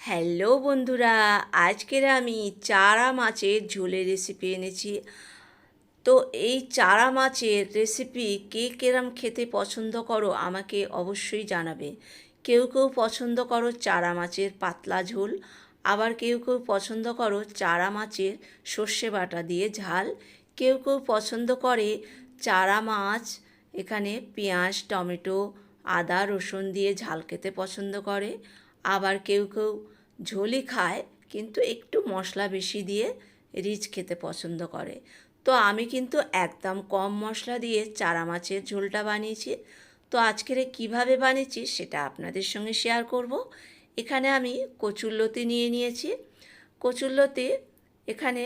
Hello বন্ধুরা, আজকের আমি চারা মাছের ঝোলের রেসিপি এনেছি। তো এই চারা মাছের রেসিপি কে কেরম খেতে পছন্দ করো আমাকে অবশ্যই জানাবে। কেউ কেউ পছন্দ করো চারা মাছের পাতলা ঝোল, আবার কেউ কেউ পছন্দ করো চারা মাছের সর্ষে বাটা দিয়ে ঝাল। কেউ কেউ পছন্দ করে চারা মাছ, এখানে পেঁয়াজ, টমেটো, আদা, রসুন দিয়ে ঝাল খেতে পছন্দ করে। আবার কেউ কেউ ঝোলই খায়, কিন্তু একটু মশলা বেশি দিয়ে রিচ খেতে পছন্দ করে। তো আমি কিন্তু একদম কম মশলা দিয়ে চারা মাছের ঝোলটা বানিয়েছি। তো আজকের কীভাবে বানিয়েছি সেটা আপনাদের সঙ্গে শেয়ার করব। এখানে আমি কচুরলতি নিয়ে নিয়েছি। কচুরলতি এখানে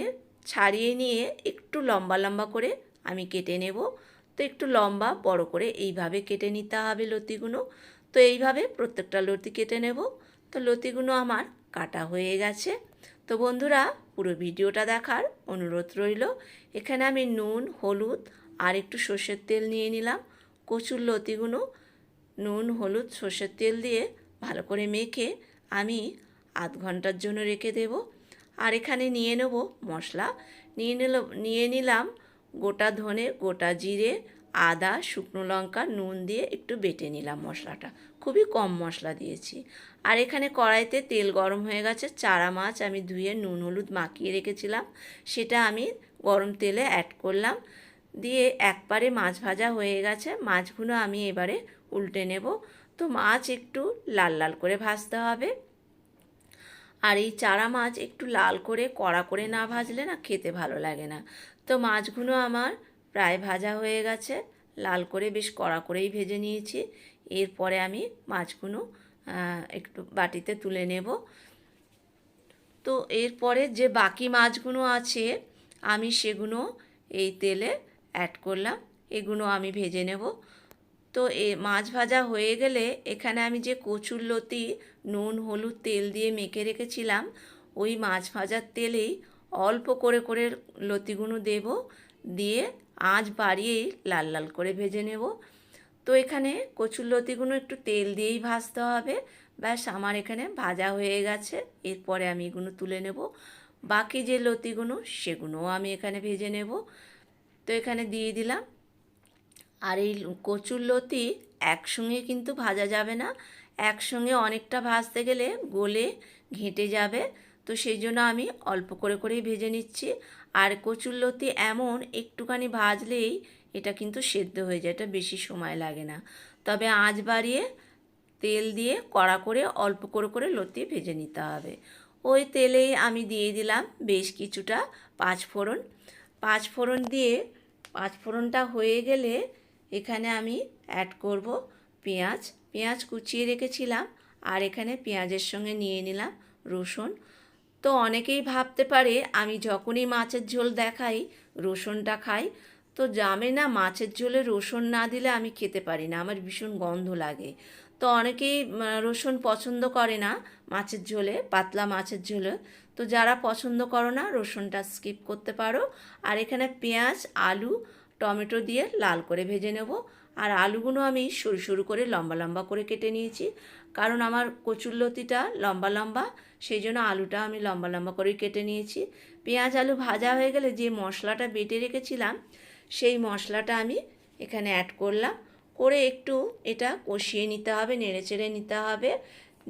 ছাড়িয়ে নিয়ে একটু লম্বা লম্বা করে আমি কেটে নেব। তো একটু লম্বা বড় করে এইভাবে কেটে নিতে হবে লতিগুলো। তো এইভাবে প্রত্যেকটা লতি কেটে নেব। তো লতিগুলো আমার কাটা হয়ে গেছে। তো বন্ধুরা, পুরো ভিডিওটা দেখার অনুরোধ রইল। এখানে আমি নুন, হলুদ আর একটু সর্ষের তেল নিয়ে নিলাম। কচুর লতিগুলো নুন, হলুদ, সর্ষের তেল দিয়ে ভালো করে মেখে আমি আধ ঘণ্টার জন্য রেখে দেব। আর এখানে নিয়ে নেব মশলা। নিয়ে নিল, নিয়ে নিলাম গোটা ধনে, গোটা জিরে আদা, শুকনো লঙ্কা, নুন দিয়ে একটু বেটে নিলাম মশলাটা। খুবই কম মশলা দিয়েছি। আর এখানে কড়াইতে তেল গরম হয়ে গেছে। চারা মাছ আমি ধুয়ে নুন, হলুদ মাখিয়ে রেখেছিলাম। সেটা আমি গরম তেলে অ্যাড করলাম। দিয়ে একবারে মাছ ভাজা হয়ে গেছে। মাছগুলো আমি এবারে উল্টে নেব। তো মাছ একটু লাল লাল করে ভাজতে হবে। আর এই চারা মাছ একটু লাল করে, কড়া করে না ভাজলে না খেতে ভালো লাগে না। তো মাছগুলো আমার প্রায় ভাজা হয়ে গেছে। লাল করে বেশ কড়া করেই ভেজে নিয়েছি। এরপরে আমি মাছগুলো একটু বাটিতে তুলে নেব। তো এরপরে যে বাকি মাছগুলো আছে, আমি সেগুলো এই তেলে অ্যাড করলাম। এগুলো আমি ভেজে নেব। তো এ মাছ ভাজা হয়ে গেলে এখানে আমি যে কচুর লতি, নুন, হলুদ, তেল দিয়ে মেখে রেখেছিলাম, ওই মাছ ভাজার তেলেই অল্প করে করে লতিগুলো দেব। দিয়ে আঁচ বাড়িয়েই লাল লাল করে ভেজে নেব। তো এখানে কচুর লতিগুলো একটু তেল দিয়েই ভাজতে হবে। ব্যাস, আমার এখানে ভাজা হয়ে গেছে। এরপরে আমি এগুলো তুলে নেব। বাকি যে লতিগুলো, সেগুলোও আমি এখানে ভেজে নেব। তো এখানে দিয়ে দিলাম। আর এই কচুর লতি একসঙ্গে কিন্তু ভাজা যাবে না। একসঙ্গে অনেকটা ভাজতে গেলে গলে ঘেঁটে যাবে। তো সেই জন্য আমি অল্প করে করেই ভেজে নিচ্ছি। আর কচুর লতি এমন একটুখানি ভাজলেই এটা কিন্তু সেদ্ধ হয়ে যায়, এটা বেশি সময় লাগে না। তবে আঁচ বাড়িয়ে তেল দিয়ে কড়া করে অল্প করে করে লতি ভেজে নিতে হবে। ওই তেলেই আমি দিয়ে দিলাম বেশ কিছুটা পাঁচ ফোড়ন। পাঁচ ফোড়ন দিয়ে, পাঁচ ফোড়নটা হয়ে গেলে এখানে আমি অ্যাড করব পেঁয়াজ। পেঁয়াজ কুচিয়ে রেখেছিলাম আর এখানে পেঁয়াজের সঙ্গে নিয়ে নিলাম রসুন। তো অনেকেই ভাবতে পারে আমি যখনই মাছের ঝোল দেখাই, রসুনটা খাই। তো জামে না মাছের ঝোলে রসুন না দিলে আমি খেতে পারি না, আমার ভীষণ গন্ধ লাগে। তো অনেকেই রসুন পছন্দ করে না মাছের ঝোলে, পাতলা মাছের ঝোলে। তো যারা পছন্দ করো না, রসুনটা স্কিপ করতে পারো। আর এখানে পেঁয়াজ, আলু, টমেটো দিয়ে লাল করে ভেজে নেব। আর আলুগুলো আমি সরু সরু করে লম্বা লম্বা করে কেটে নিয়েছি। কারণ আমার কচুরলতিটা লম্বা লম্বা, সেই জন্য আলুটা আমি লম্বা লম্বা করে কেটে নিয়েছি। পেঁয়াজ আলু ভাজা হয়ে গেলে যে মশলাটা বেটে রেখেছিলাম, সেই মশলাটা আমি এখানে অ্যাড করলাম। করে একটু এটা কষিয়ে নিতে হবে, নেড়ে চেড়ে নিতে হবে।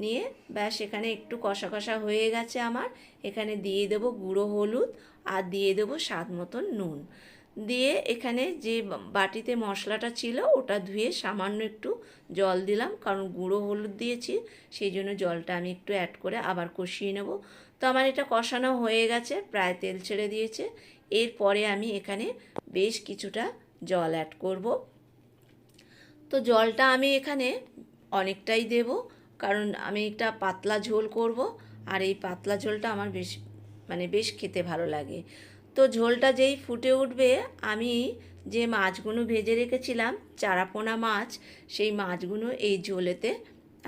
নিয়ে ব্যাস এখানে একটু কষা কষা হয়ে গেছে আমার। এখানে দিয়ে দেবো গুঁড়ো হলুদ আর দিয়ে দেবো স্বাদ মতন নুন। দিয়ে এখানে যে বাটিতে মশলাটা ছিল, ওটা ধুয়ে সামান্য একটু জল দিলাম, কারণ গুঁড়ো হলুদ দিয়েছি, সেই জন্য জলটা আমি একটু অ্যাড করে আবার কষিয়ে নেব। তো আমার এটা কষানো হয়ে গেছে, প্রায় তেল ছেড়ে দিয়েছে। এরপরে আমি এখানে বেশ কিছুটা জল অ্যাড করব। তো জলটা আমি এখানে অনেকটাই দেব, কারণ আমি একটা পাতলা ঝোল করব, আর এই পাতলা ঝোলটা আমার বেশ মানে বেশ খেতে ভালো লাগে। তো ঝোলটা যেই ফুটে উঠবে, আমি যে মাছগুলো ভেজে রেখেছিলাম, চারাপোনা মাছ, সেই মাছগুলো এই ঝোলেতে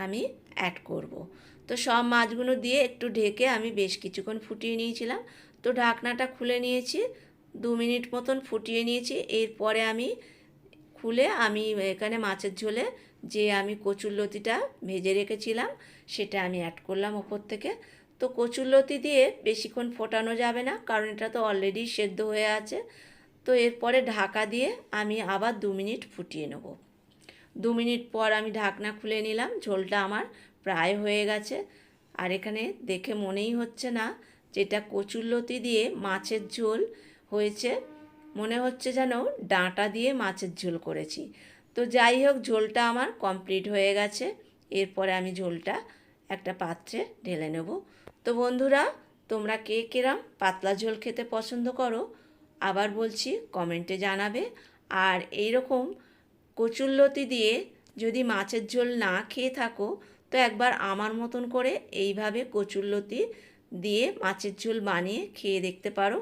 আমি অ্যাড করব। তো সব মাছগুলো দিয়ে একটু ঢেকে আমি বেশ কিছুক্ষণ ফুটিয়ে নিয়েছিলাম। তো ঢাকনাটা খুলে নিয়েছি, দু মিনিট মতন ফুটিয়ে নিয়েছি। এরপরে আমি খুলে আমি এখানে মাছের ঝোলে যে আমি কচুরলতিটা ভেজে রেখেছিলাম, সেটা আমি অ্যাড করলাম ওপর থেকে। তো কচুরলতি দিয়ে বেশিক্ষণ ফোটানো যাবে না, কারণ এটা তো অলরেডি সেদ্ধ হয়ে আছে। তো এরপরে ঢাকা দিয়ে আমি আবার দু মিনিট ফুটিয়ে নেব। দু মিনিট পর আমি ঢাকনা খুলে নিলাম, ঝোলটা আমার প্রায় হয়ে গেছে। আর এখানে দেখে মনেই হচ্ছে না যেটা কচুরলতি দিয়ে মাছের ঝোল হয়েছে, মনে হচ্ছে যেন ডাঁটা দিয়ে মাছের ঝোল করেছি। তো যাই হোক, ঝোলটা আমার কমপ্লিট হয়ে গেছে। এরপরে আমি ঝোলটা একটা পাত্রে ঢেলে নেব। তো বন্ধুরা, তোমরা কে কিরম? পাতলা ঝোল খেতে পছন্দ করো? আবার বলছি, কমেন্টে জানাবে। আর এই রকম কচুরলতি দিয়ে যদি মাছের ঝোল না খেয়ে থাকো, তো একবার আমার মতন করে এইভাবে কচুরলতি দিয়ে মাছের ঝোল বানিয়ে খেয়ে দেখতে পারো।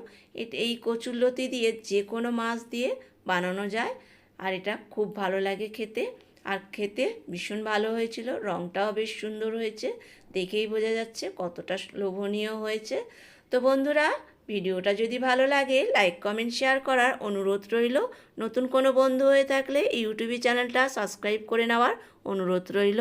এই কচুরলতি দিয়ে যে কোনো মাছ দিয়ে বানানো যায়। আর এটা খুব ভালো লাগে খেতে। আর খেতে ভীষণ ভালো হয়েছিল রঙটাও বেশ সুন্দর হয়েছে, দেখেই বোঝা যাচ্ছে কতটা লোভনীয় হয়েছে। তো বন্ধুরা, ভিডিওটা যদি ভালো লাগে, লাইক, কমেন্ট, শেয়ার করার অনুরোধ রইল। নতুন কোনো বন্ধু হয়ে থাকলে ইউটিউব চ্যানেলটা সাবস্ক্রাইব করে নেওয়ার অনুরোধ রইল।